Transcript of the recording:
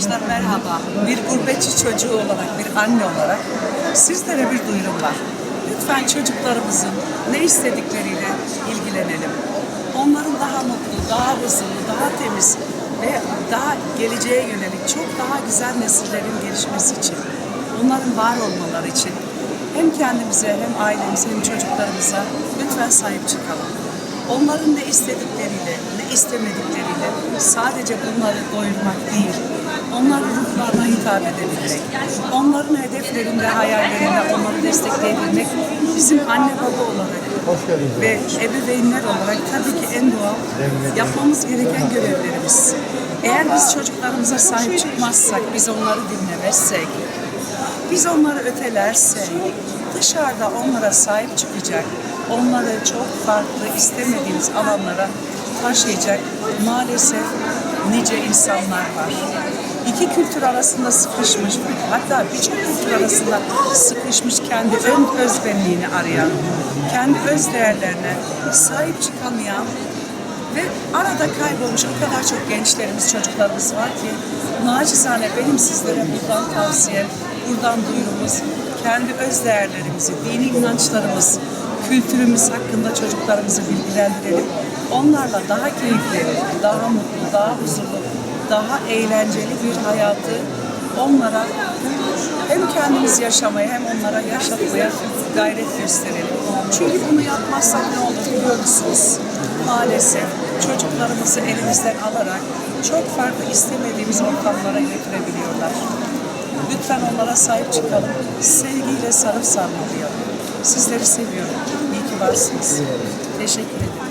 Arkadaşlar merhaba. Bir gurbetçi çocuğu olarak, bir anne olarak sizlere bir duyurum var. Lütfen çocuklarımızın ne istedikleriyle ilgilenelim. Onların daha mutlu, daha hızlı, daha temiz ve daha geleceğe yönelik çok daha güzel nesillerin gelişmesi için, onların var olmaları için hem kendimize hem ailemize hem çocuklarımıza lütfen sahip çıkalım. Onların ne istedikleriyle, ne istemedikleriyle sadece bunları doyurmak değil, onların ruhlarına hitap edebilmek, onların hedeflerinde, hayallerinde onları destekleyebilmek bizim anne baba olarak ve ebeveynler olarak tabii ki en doğal yapmamız gereken görevlerimiz. Eğer biz çocuklarımıza sahip çıkmazsak, biz onları dinlemezsek, biz onları ötelersek, dışarıda onlara sahip çıkacak, onları çok farklı istemediğimiz alanlara taşıyacak maalesef nice insanlar var. İki kültür arasında sıkışmış, hatta birçok kültür arasında sıkışmış kendi ön özbenliğini arayan, kendi öz değerlerine sahip çıkamayan ve arada kaybolmuş o kadar çok gençlerimiz, çocuklarımız var ki nacizane benim sizlere buradan tavsiyem, buradan duyurumuz, kendi öz değerlerimizi, dini inançlarımız, kültürümüz hakkında çocuklarımızı bilgilendirelim. Onlarla daha keyifli, daha mutlu, daha huzurlu, daha eğlenceli bir hayatı onlara hem kendimiz yaşamaya hem onlara yaşatmaya gayret gösterelim. Çünkü bunu yapmazsak ne olur biliyor musunuz? Maalesef çocuklarımızı elimizden alarak çok farklı istemediğimiz ortamlara götürebiliyorlar. Lütfen onlara sahip çıkalım. Sevgiyle sarıp sarmalayalım. Sizleri seviyorum. İyi ki varsınız. Teşekkür ederim.